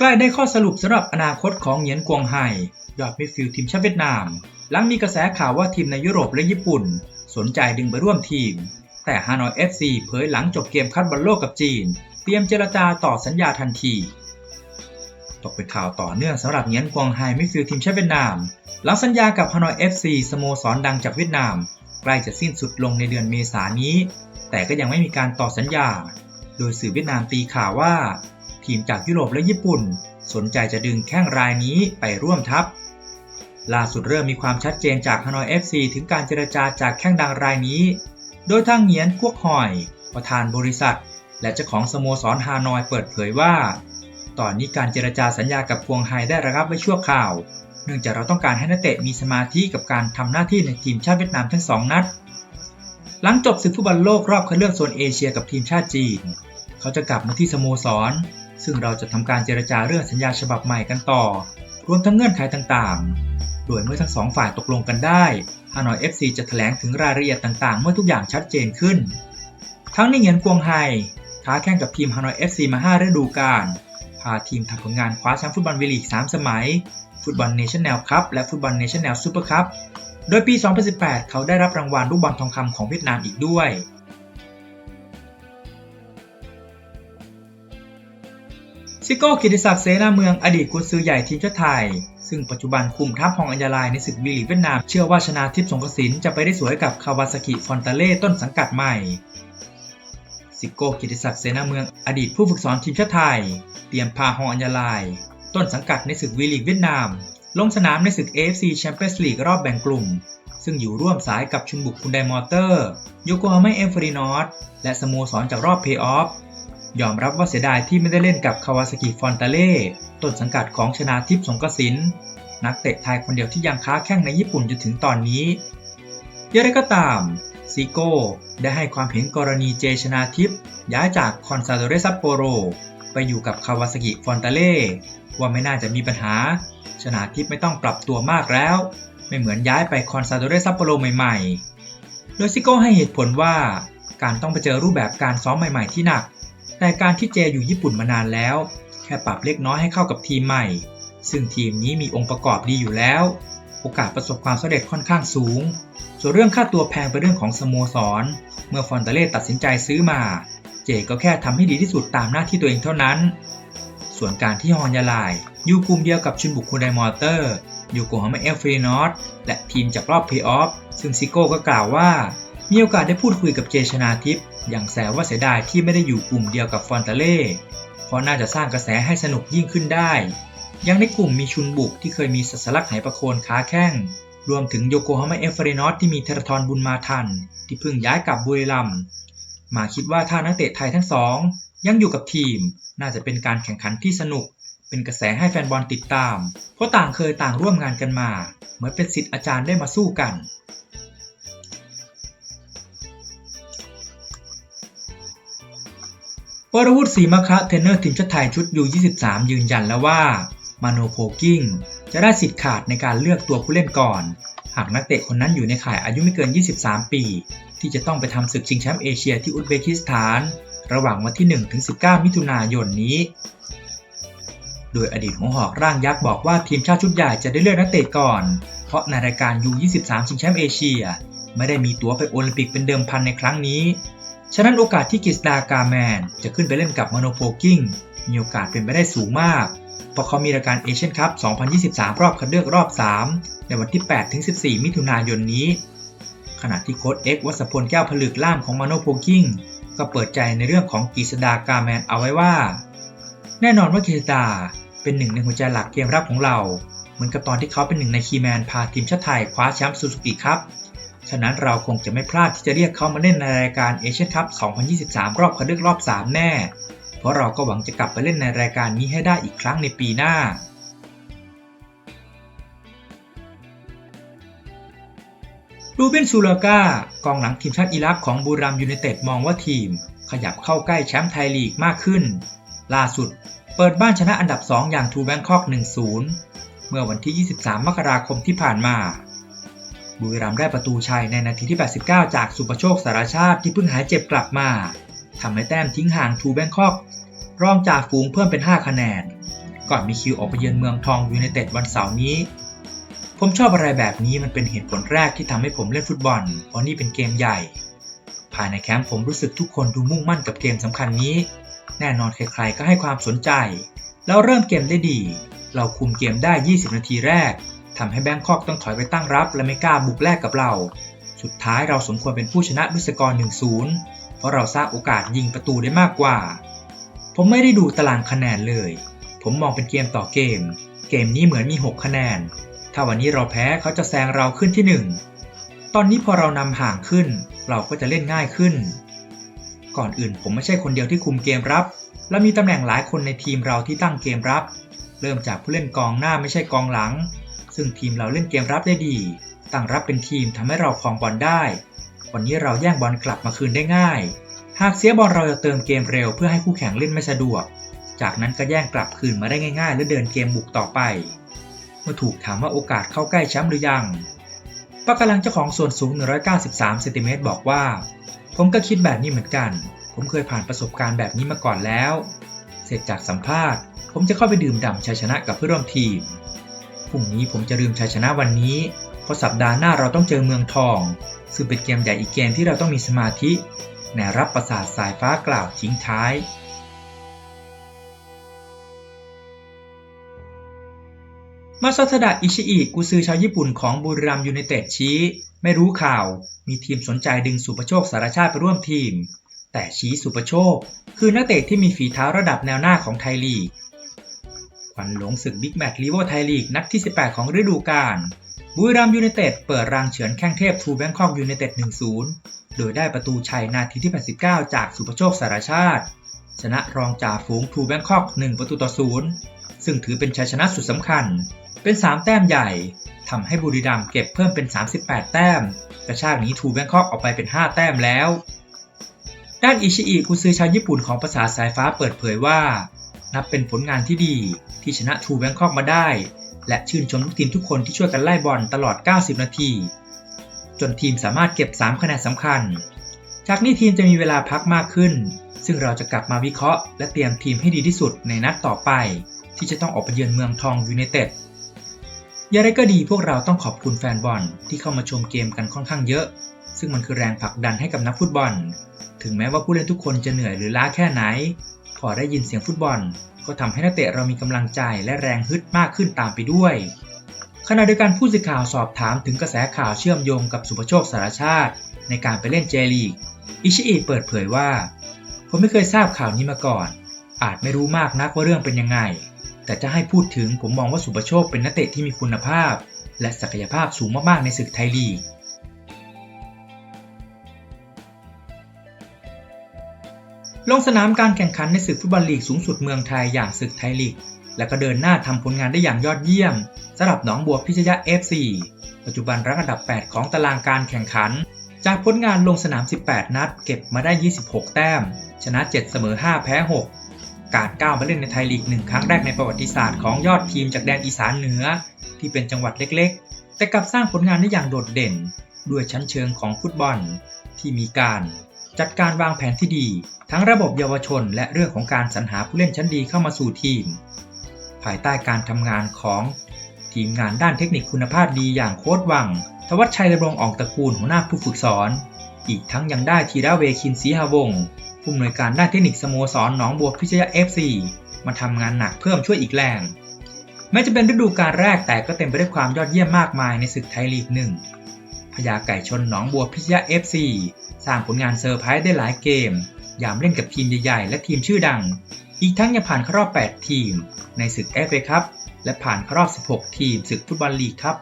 ใกล้ได้ข้อสรุปสำหรับอนาคตของเหงียนกวงไฮยอดมิดฟิลด์ทีมชาติเวียดนาม หลังมีกระแสข่าวว่าทีมในยุโรปและญี่ปุ่น สนใจดึงไปร่วมทีม แต่ฮานอย FC เผยหลังจบเกมคัดบอลโลกกับจีน เตรียมเจรจาต่อสัญญาทันที ตกเป็นข่าวต่อเนื่องสำหรับเหงียนกวงไฮมิดฟิลด์ทีมชาติเวียดนาม หลังสัญญากับฮานอย FC สโมสรดังจากเวียดนามใกล้จะสิ้นสุดลงในเดือนเมษายนนี้ แต่ก็ยังไม่มีการต่อสัญญา โดยสื่อเวียดนามตีข่าวว่า ทีมจากยุโรปและญี่ปุ่น สนใจจะดึงแข้งรายนี้ไปร่วมทัพ ล่าสุดเริ่มมีความชัดเจนจากฮานอย FC ถึงการเจรจาจากแข้งดังรายนี้ โดยทางเหงียนกวกหอย ประธานบริษัท และเจ้าของสโมสรฮานอยเปิดเผยว่า ตอนนี้การเจรจาสัญญากับกวงไฮได้ระงับไว้ชั่วคราว เนื่องจากเราต้องการให้นักเตะมีสมาธิกับการทำหน้าที่ในทีมชาติเวียดนามทั้งสองนัดหลังจบศึกฟุตบอลโลกรอบคัดเลือกโซนเอเชียกับทีมชาติจีน เขาจะกลับมาที่สโมสร ซึ่งเราจะทำการเจรจาเรื่องสัญญาฉบับใหม่กันต่อ รวมทั้งเงื่อนไขต่างๆ โดยเมื่อทั้งสองฝ่ายตกลงกันได้ฮานอย FC จะแถลงถึงรายละเอียดต่างๆ เมื่อทุกอย่างชัดเจนขึ้น ทั้งในเงียนกวงไฮค้าแข่งกับทีมฮานอย FC มา 5 ฤดูกาล พาทีมทำผลงานคว้าแชมป์ฟุตบอลวีลีก 3 สมัย ฟุตบอลเนชั่นแนลคัพและฟุตบอลเนชั่นแนลซูเปอร์คัพ โดยปี 2018 เขาได้รับรางวัลลูกบอลทองคำของเวียดนามอีกด้วย ซิโก้กิติศักดิ์เสนาเมืองอดีตกุนซือใหญ่ทีมชาติไทย ซึ่งปัจจุบันคุมทัพฮองอัญญาลายในศึกวีลีกเวียดนาม เชื่อว่าชนาทิพย์สงกระสินจะไปได้สวยกับคาวาซากิฟอนตาเล่ต้นสังกัดใหม่ซิโก้กิติศักดิ์เสนาเมืองอดีตผู้ฝึกสอนทีมชาติไทย เตรียมพาฮองอัญญาลาย ต้นสังกัดในศึกวีลีกเวียดนาม ลงสนามในศึก AFC Champions League รอบแบ่งกลุ่ม ซึ่งอยู่ร่วมสายกับชุนบุกคุณไดมอเตอร์โยโกฮาม่าเอมฟรีนอตและสโมสรจากรอบเพย์ออฟ ยอมรับว่าเสียดายที่ไม่ได้เล่นกับคาวาซกิฟอนตาเล่ต้นสังกัดของชนาทิพย์สงกสินนักเตะไทยคนเดียวที่ยังค้าแข้งในญี่ปุ่นจนถึงตอนนี้อย่างไรก็ตามซิโก้ได้ให้ความเห็นกรณีเจชนาทิพย์ย้ายจากคอนซาโดเรซัปโปโรไปอยู่กับคาวาซกิฟอนตาเล่ว่าไม่น่าจะมีปัญหา ชนาทิพย์ไม่ต้องปรับตัวมากแล้ว ไม่เหมือนย้ายไปคอนซาโดเรซัปโปโรใหม่ๆ โดยซิโก้ให้เหตุผลว่า การต้องไปเจอรูปแบบการซ้อมใหม่ๆที่หนัก แต่การที่เจอยู่ญี่ปุ่นมานานแล้ว แค่ปรับเล็กน้อยให้เข้ากับทีมใหม่ ซึ่งทีมนี้มีองค์ประกอบดีอยู่แล้ว โอกาสประสบความสำเร็จค่อนข้างสูง ส่วนเรื่องค่าตัวแพงเป็นเรื่องของสโมสร เมื่อฟอนเตเล่ตัดสินใจซื้อมา เจก็แค่ทำให้ดีที่สุดตามหน้าที่ตัวเองเท่านั้น ส่วนการที่ฮอนยาลายอยู่กลุ่มเดียวกับชุนบุกคุไดมอเตอร์ อยูโกฮาม่าเอลฟรีนอตและทีมจากรอบเพย์ออฟซึ่งซิโก้ก็กล่าวว่า มีโอกาสได้พูดคุยกับเจชนาทิพย์อย่างแซวว่าเสียดายที่ไม่ได้อยู่กลุ่มเดียวกับฟอนตาเล่เพราะน่าจะสร้างกระแสให้สนุกยิ่งขึ้นได้ ยังในกลุ่มมีชุนบุกที่เคยมีสัสลักไหประโคนค้าแข้ง รวมถึงโยโกฮาม่าเอลฟรนอตที่มีเทรทอนบุญมาทัน ที่เพิ่งย้ายกลับบุรีรัมย์มาคิดว่าถ้านักเตะไทยทั้งสอง ยังอยู่กับทีม น่าจะเป็นการแข่งขันที่สนุก เป็นกระแสให้แฟนบอลติดตาม เพราะต่างเคยต่างร่วมงานกันมา เหมือนเป็นสิทธิ์อาจารย์ได้มาสู้กัน วรวุฒิศรีมะคะเทรนเนอร์ทีมชาติไทยชุดยู23 ยืนยันแล้วว่ามาโนโพกิ้งจะได้สิทธิ์ขาดในการเลือกตัวผู้เล่นก่อน หากนักเตะคนนั้นอยู่ในข่ายอายุไม่เกิน 23 ปี ที่จะต้องไปทำศึกชิงแชมป์เอเชียที่อุซเบกิสถาน ระหว่างวันที่ 1-19 มิถุนายนนี้ โดยอดีตหัวหอกร่างยักษ์บอกว่าทีมชาติชุดใหญ่จะได้เลือกนักเตะก่อน เพราะในรายการ U23 ชิงแชมป์เอเชีย ไม่ได้มีตั๋วไปโอลิมปิกเป็นเดิมพันในครั้งนี้ ฉะนั้นโอกาสที่กิสดากาแมนจะขึ้นไปเล่นกับมโนโพกิ้งมีโอกาสเป็นไปได้สูงมาก เพราะเขามีรายการเอเชียนคัพ 2023 รอบคัดเลือกรอบ 3 ในวันที่ 8-14 มิถุนายนนี้ ขณะที่โค้ชเอ็กวัสพลแก้วผลึกล่ามของมโนโพกิ้งก็เปิดใจในเรื่องของกิสดากาแมนเอาไว้ว่า แน่นอนว่ากิสดาเป็นหนึ่งในหัวใจหลักเกมรับของเรา เหมือนกับตอนที่เขาเป็นหนึ่งในคีแมนพาทีมชาติไทยคว้าแชมป์ซูซูกิครับ ฉะนั้นเราคงจะไม่พลาดที่จะเรียกเขามาเล่นในรายการเอเชียนคัพ 2023 รอบคัดเลือกรอบ 3 แน่ เพราะเราก็หวังจะกลับไปเล่นในรายการนี้ให้ได้อีกครั้งในปีหน้ารูเบนซูลากากองหลังทีมชาติอิรักของบูรัมยูไนเต็ดมองว่าทีม ขยับเข้าใกล้แชมป์ไทยลีกมากขึ้น ล่าสุด เปิดบ้านชนะอันดับ 2 อย่างทูแบงคอก 1-0 เมื่อวันที่ 23 มกราคมที่ผ่านมา บุรีรัมย์ได้ประตูชัยในนาทีที่ 89 จากสุประโชคสารชาติที่เพิ่งหายเจ็บกลับมาทำให้แต้มทิ้งห่างทูแบงคอกรองจากฝูงเพิ่มเป็น 5 คะแนน ก่อนมีคิวออกไปเยือนเมืองทองยูไนเต็ดวันเสาร์นี้ ผมชอบอะไรแบบนี้มันเป็นเหตุผลแรกที่ทำให้ผมเล่นฟุตบอล เพราะนี่เป็นเกมใหญ่ ภายในแคมป์ผมรู้สึกทุกคนดูมุ่งมั่นกับเกมสำคัญนี้ แน่นอนใครๆก็ให้ความสนใจ แล้วเริ่มเกมได้ดี เราคุมเกมได้ 20 นาทีแรก ทำให้แบงคอกต้องถอยไปตั้งรับและไม่กล้าบุกแลกกับเรา สุดท้ายเราสมควรเป็นผู้ชนะด้วยสกอร์ 1-0 เพราะเราสร้างโอกาสยิงประตูได้มากกว่า ผมไม่ได้ดูตารางคะแนนเลย ผมมองเป็นเกมต่อเกม เกมนี้เหมือนมี 6 คะแนน ถ้าวันนี้เราแพ้เขาจะแซงเราขึ้นที่ 1 ตอนนี้พอเรานำห่างขึ้น เราก็จะเล่นง่ายขึ้น ก่อนอื่นผมไม่ใช่คนเดียวที่คุมเกมรับ และมีตำแหน่งหลายคนในทีมเราที่ตั้งเกมรับ เริ่มจากผู้เล่นกองหน้าไม่ใช่กองหลัง ซึ่งทีมเราเล่นเกมรับได้ดี ตั้งรับเป็นทีมทำให้เราครองบอลได้ วันนี้เราแย่งบอลกลับมาคืนได้ง่าย หากเสียบอลเราจะเติมเกมเร็วเพื่อให้คู่แข่งเล่นไม่สะดวก จากนั้นก็แย่งกลับคืนมาได้ง่าย ๆ และเดินเกมบุกต่อไป เมื่อถูกถามว่าโอกาสเข้าใกล้แชมป์หรือยังปากกาลังเจ้าของส่วนสูง 193เซนติเมตรบอกว่า ผมก็คิดแบบนี้เหมือนกัน ผมเคยผ่านประสบการณ์แบบนี้มาก่อนแล้ว เสร็จจากสัมภาษณ์ ผมจะเข้าไปดื่มด่ำชัยชนะกับเพื่อนร่วมทีม พรุ่งนี้ผมจะลืมชัยชนะวันนี้ เพราะสัปดาห์หน้าเราต้องเจอเมืองทอง ซึ่งเป็นเกมใหญ่อีกเกมที่เราต้องมีสมาธิแนรับประสาทสายฟ้ากล่าวทิ้งท้ายมาซาทดะอิชิอิกุซือชาวญี่ปุ่นของบุรีรัมยูไนเต็ดชี้ ไม่รู้ข่าว มีทีมสนใจดึงสุประโชคสารชาติไปร่วมทีม แต่ชี้สุประโชค คือนักเตะที่มีฝีเท้าระดับแนวหน้าของไทยลีก วันหลงศึกบิ๊กแมตช์ลีโวไทยลีกนัดที่ 18 ของฤดูกาลบุรีรัมย์ยูไนเต็ดเปิดรางเฉือนแข้งเทพทูแบงคอกยูไนเต็ด 1-0 โดยได้ประตูชัยนาทีที่ 89 จากสุประโชคสารชาติ ชนะรองจ่าฝูงทูแบงคอก 1 ประตูต่อ 0 ซึ่งถือเป็นชัยชนะสุดสำคัญ เป็น 3 แต้มใหญ่ทำให้บุรีรัมย์เก็บเพิ่มเป็น 38 แต้ม กระชากหนีทูแบงคอกออกไปเป็น 5 แต้มแล้ว ด้านอิชิอิกุซือชาวญี่ปุ่นของภาษาสายฟ้าเปิดเผยว่า นับเป็นผลงานที่ดี ที่ชนะทูแบงคอกมาได้ และชื่นชมทุกทีมทุกคนที่ช่วยกันไล่บอลตลอด 90 นาที จนทีมสามารถเก็บ 3 คะแนนสำคัญ จากนี้ทีมจะมีเวลาพักมากขึ้น ซึ่งเราจะกลับมาวิเคราะห์ และเตรียมทีมให้ดีที่สุดในนัดต่อไป ที่จะต้องออกไปเยือนเมืองทองยูไนเต็ดอย่างไรก็ดีพวกเราต้องขอบคุณแฟนบอลที่เข้ามาชมเกมกันค่อนข้างเยอะ ซึ่งมันคือแรงผลักดันให้กับนักฟุตบอล ถึงแม้ว่าผู้เล่นทุกคนจะเหนื่อยหรือล้าแค่ไหน พอได้ยินเสียงฟุตบอล ก็ทำให้นักเตะเรามีกำลังใจและแรงฮึดมากขึ้นตามไปด้วย ขณะเดียวกันผู้สื่อข่าวสอบถามถึงกระแสข่าวเชื่อมโยงกับสุภโชคสารชาติ ในการไปเล่นเจลีก อิชิอิเปิดเผยว่า ผมไม่เคยทราบข่าวนี้มาก่อน อาจไม่รู้มากนักว่าเรื่องเป็นยังไง แต่จะให้พูดถึงผมมองว่าสุภโชคเป็นนักเตะที่มีคุณภาพ และศักยภาพสูงมากๆในศึกไทยลีก ลงสนามการแข่งขันในศึกฟุตบอลลีกสูงสุดเมืองไทยอย่างศึกไทยลีก และก็เดินหน้าทำผลงานได้อย่างยอดเยี่ยมสำหรับหนองบัวพิชยะ FC ปัจจุบันรั้งอันดับ 8 ของตารางการแข่งขัน จากผลงานลงสนาม 18 นัด เก็บมาได้ 26 แต้ม ชนะ 7 เสมอ 5 แพ้ 6 การก้าวมาเล่นในไทยลีกหนึ่งครั้งแรกในประวัติศาสตร์ของยอดทีมจากแดนอีสานเหนือ ที่เป็นจังหวัดเล็กๆ แต่กลับสร้างผลงานได้อย่างโดดเด่น ด้วยชั้นเชิงของฟุตบอล ที่มีการ จัดการวางแผนที่ดี ทั้งระบบเยาวชน และเรื่องของการสรรหาผู้เล่นชั้นดีเข้ามาสู่ทีม ภายใต้การทำงานของทีมงานด้านเทคนิคคุณภาพดีอย่างโค้ดวัง ทวัชชัยดำรงออกตระกูลหัวหน้าผู้ฝึกสอน อีกทั้งยังได้ทีระเวคินศรีหาวงผู้อำนวยการด้านเทคนิคสโมสรหนองบัวพิชยะ FC มาทำงานหนักเพิ่มช่วยอีกแรงแม้จะเป็นฤดูกาลแรกแต่ก็เต็มไปด้วยความยอดเยี่ยมมากมายในศึกไทยลีกหนึ่ง ญาไก่ชนหนองบัวพิชยะ FC สร้างผลงานเซอร์ไพรส์ได้หลายเกม ยามเล่นกับทีมใหญ่ๆ และทีมชื่อดัง อีกทั้งยังผ่านเข้ารอบ 8 ทีม ในศึกเอฟเอครับและผ่านเข้ารอบ 16 ทีมศึกฟุตบอลลีกครับ